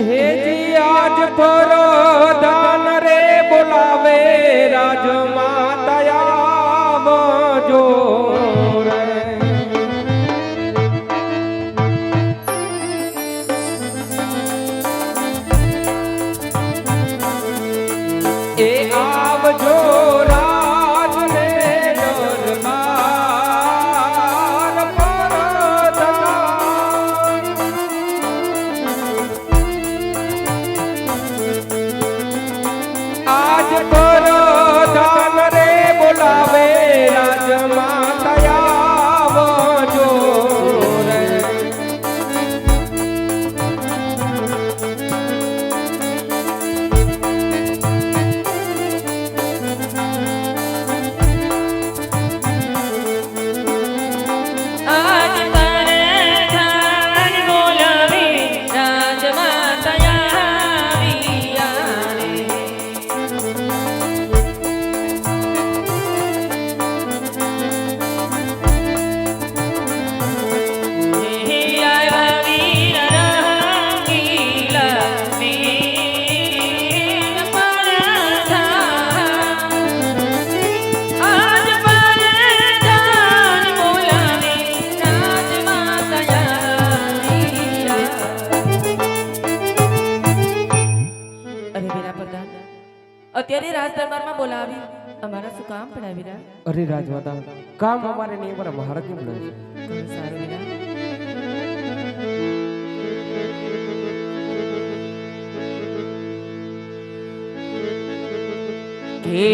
rede de અમારા શું કામ પડા વીરા અરે રાજમાતા કામ અમારે નહીં અમારા મહારાજ ને પડે સારું વીરા કે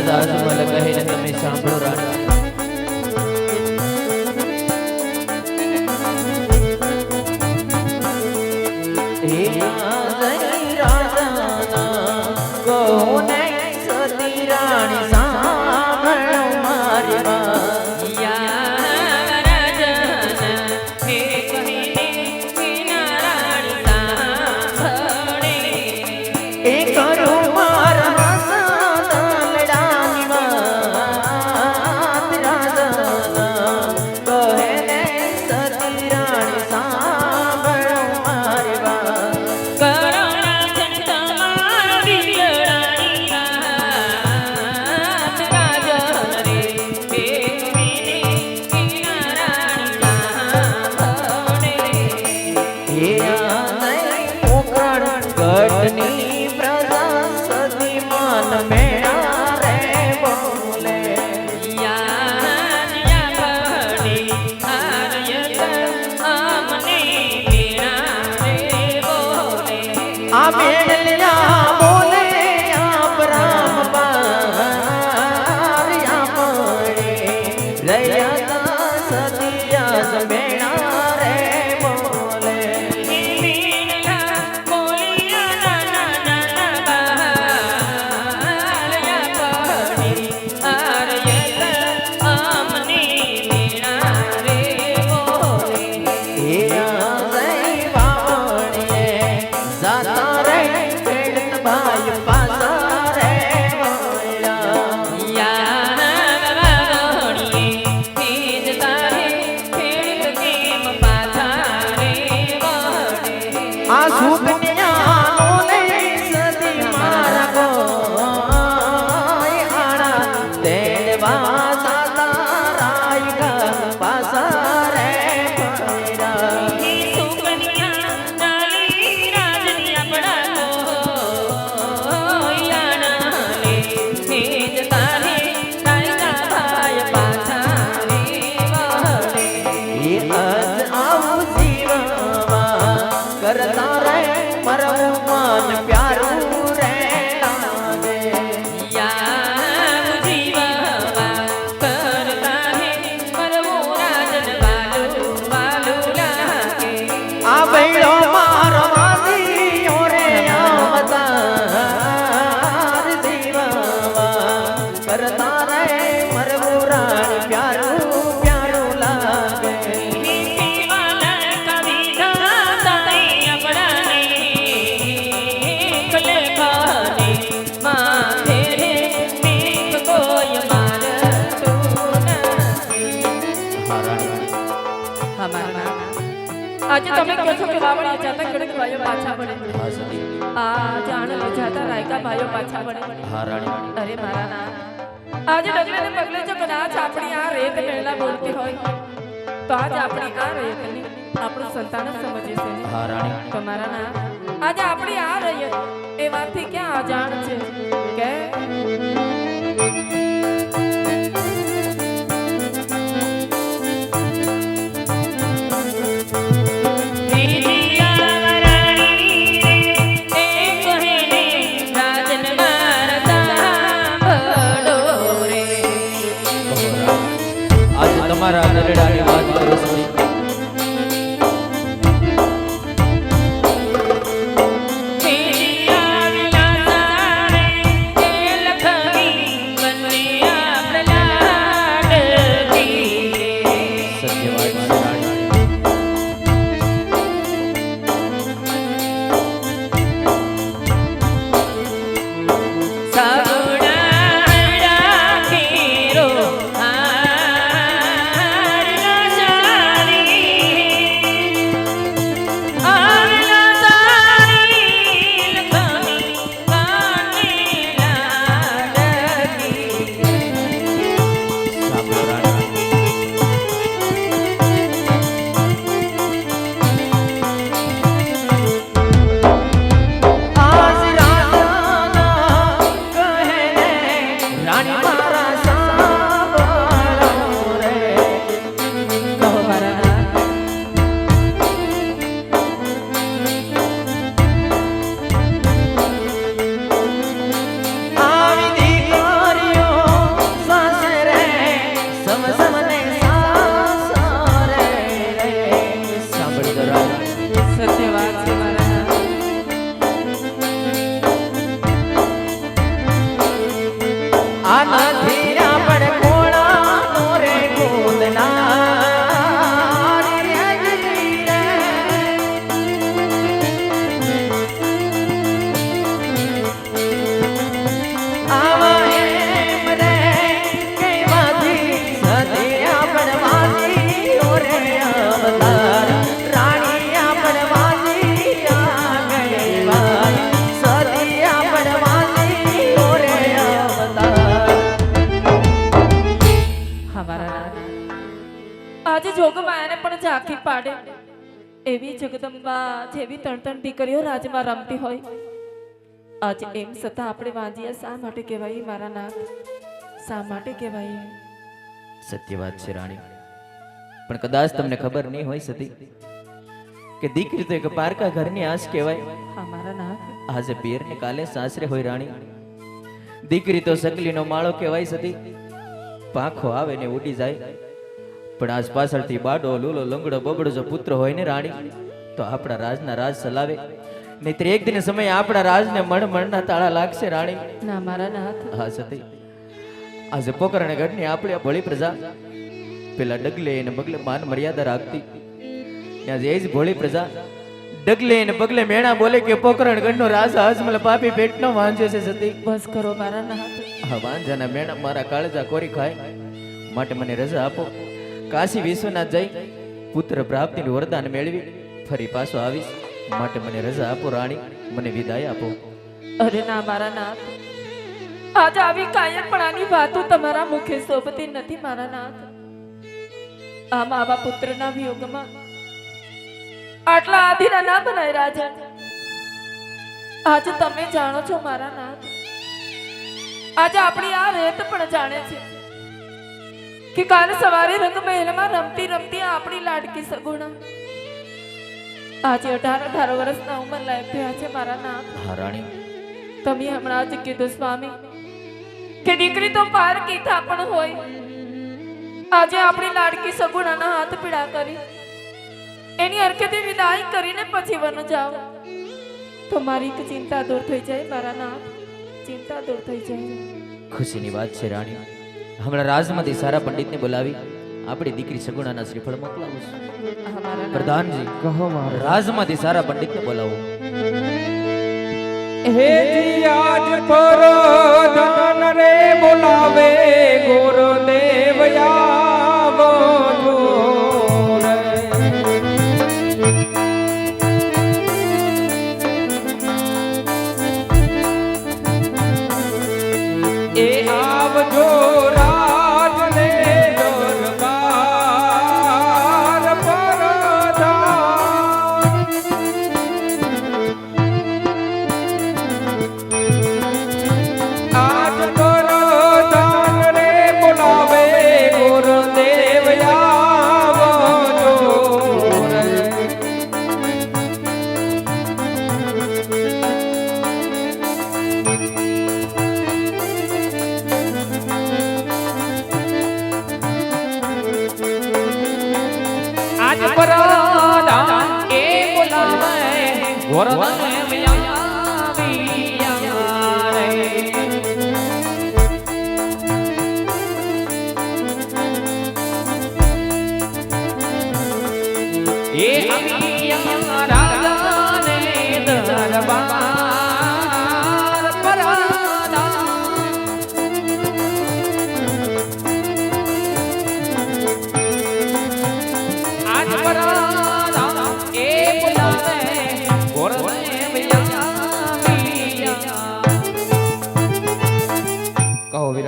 રાજા અજમલ કહે ને તમે સાંભળો રાણી હે સતી માન આજે તમે કહો છો કે વાવડિયા જાતા કડક ભાઈઓ પાછા પડે હા સતી આ જાણ જાતા રાયકા ભાઈઓ પાછા પડે હા રાણી. અરે મારા ના. આજે ડગલે ને પગલે જો કદાચ આપણી આ રેત મેળા બોલતી હોય તો આજ આપણી આ રેતને આપણું સંતાન જ સમજે છે ને. હા રાણી. તો મારા ના. આજે આપણી આ રહીએ એ વાતથી ક્યાં અજાણ છે? કે 아, ઝાંખી પાડે. એવી જગદંબા જેવી ત્રણ ત્રણ દીકરીઓ રાજમાં રમતી હોય. આજે એમ છતાં આપણે વાંજીએ શા માટે કહેવાય મારા નાથ? શા માટે કહેવાય? સત્ય વાત છે રાણી. પણ કદાચ તમને ખબર નહીં હોય સતી કે દીકરી તો એક પારકા ઘરની આશ કહેવાય. હા મારા નાથ. આજે પિયર ને કાલે સાસરે હોય રાણી. દીકરી તો સકલીનો માળો કહેવાય સતી. પાંખો આવે ને ઉડી જાય. પણ આજ પાછળથી બાડો લૂલો લંગડો બબડો જો પુત્ર હોય ને રાણી તો આપણા રાજના રાજ ચલાવે. નહીતર એક દિન સમય આપણા રાજને મણ મણના તાળા લાગશે રાણી. ના મારા નાથ હા સતી. આજે પોકરણે ગઢની આપણે ભોળી પ્રજા પેલા ડગલે એને બગલે માન મર્યાદા રાખતી. ત્યાં જે જ ભોળી પ્રજા ડગલે એને પગલે મેણા બોલે કે પોકરણ ગઢનો રાજ હજમલ પાપી પેટનો વાંજો છે સતી. બસ કરો મારા નાથ હા વાંજાના મેણા મારા કાળજા કોરી ખાય. માટે મને રજા આપો. કાશી વિશ્વનાથ જઈ પુત્ર પ્રાપ્તિનું વરદાન મેળવી ફરી પાછો આવીશ. માટે મને રજા આપો, રાણી. મને વિદાય આપો. અરે ના, મારા નાથ. આજ આવી કાયરપણાની વાતો તમારા મુખે શોભતી નથી, મારા નાથ. આમ આવા પુત્રના વિયોગમાં આટલા આધીના ના બનાય રાજન આજે તમે જાણો છો, મારા નાથ. આજે આપણી આ રેત પણ જાણે છે. કે કાલે સવારે રંગમહેલમાં રમતી રમતી આપણી લાડકી સગુણા. આજે અઢાર અઢાર વર્ષના ઉંમર લાયક થયા છે મારા નામ. હા તમે હમણાં જ કીધું સ્વામી કે દીકરી તો પાર કીધા પણ હોય. આજે આપણી લાડકી સગુણાના હાથ પીડા કરી. એની હરકતે વિદાય કરીને પછી વન જાઓ. તો મારી એક ચિંતા દૂર થઈ જાય મારા નાથ ચિંતા દૂર થઈ જાય. ખુશીની વાત છે રાણી. હમણાં રાજમાંથી સારા પંડિતને બોલાવી આપણી દીકરી સગુણાના શ્રીફળ મોકલાવું છું. પ્રધાનજી કહો રાજમાંથી સારા પંડિતને બોલાવો. હે આજ પર ધન રે બોલાવે ગુરુદેવ આવો ગુરુદેવ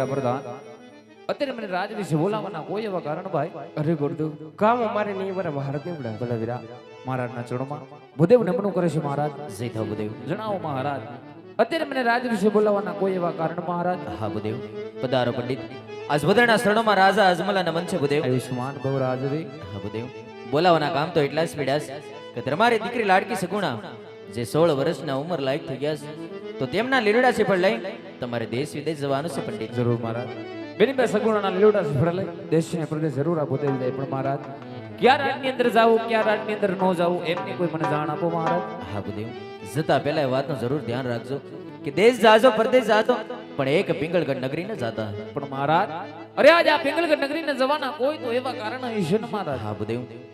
વીરા પ્રધાન. અત્યારે મને રાજ વિશે બોલાવવાના કોઈ એવા કારણ ભાઈ? અરે ગુરુદેવ કામ અમારે નહીં બરાબર મહારાજ નહીં પડે ભલે વીરા. મહારાજના ચરણોમાં ભૂદેવ નમણું કરે છે મહારાજ. જય થાવ ભૂદેવ જણાવો મહારાજ. અત્યારે મને રાજ વિશે બોલાવવાના કોઈ એવા કારણ મહારાજ? હા ભૂદેવ પધારો પંડિત. આજ બધાના શરણોમાં રાજા અજમલા નમન છે ભૂદેવ આયુષ્માન ભવ રાજવી. હા ભૂદેવ બોલાવાના કામ તો એટલા જ પીડ્યા કે તમારી દીકરી લાડકી સગુણા જે સોળ વર્ષના ઉંમર લાયક થઈ ગયા છે. તો તેમના લીલડા પણ લઈ તમારે દેશ વિદેશ જવાનું છે પંડિત. જરૂર મહારાજ. બેની બે સગુણાના લીલોડા સફળ લઈ દેશ ને પ્રદેશ જરૂર આપો ભૂદેવ જાય. પણ મહારાજ ક્યાં રાજની અંદર જાવું ક્યાં રાજની અંદર ન જાવું એમની કોઈ મને જાણ આપો મહારાજ. હા બુદેવ જતા પહેલા એ વાતનું જરૂર ધ્યાન રાખજો કે દેશ જાજો પરદેશ જાજો પણ એક પિંગળગઢ નગરી ન જાતા. પણ મહારાજ અરે આજ આ પિંગલગઢ નગરીને જવાના કોઈ તો એવા કારણ હશે ને હા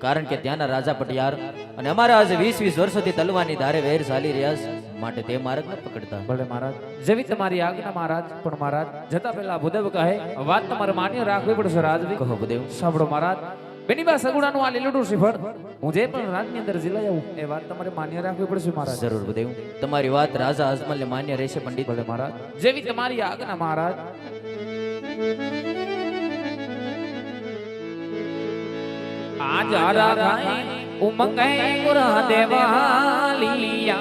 કારણ કે ત્યાંના રાજા પટિયાર અને અમારા આજે વીસ વીસ વર્ષોથી તલવાની ધારે વેર ચાલી રહ્યા છે માટે તે માર્ગ ન પકડતા. ભલે મહારાજ જેવી તમારી આજ્ઞા મહારાજ પણ મહારાજ જતા પહેલા ભૂદેવ કહે વાત તમારે માન્ય રાખવી પડશે રાજવી. કહો ભૂદેવ. સાંભળો મહારાજ બેનીબા સગુણાનું આ લીલુડું શ્રીફળ હું જે પણ રાજની અંદર જિલ્લા આવું એ વાત તમારે માન્ય રાખવી પડશે મહારાજ. જરૂર બુદેવ તમારી વાત રાજા અજમલને માન્ય રહેશે પંડિત. ભલે મહારાજ જેવી તમારી આજ્ઞા મહારાજ આજ હરા ખાઈ ઉમંગ મુરા દેવાલિયા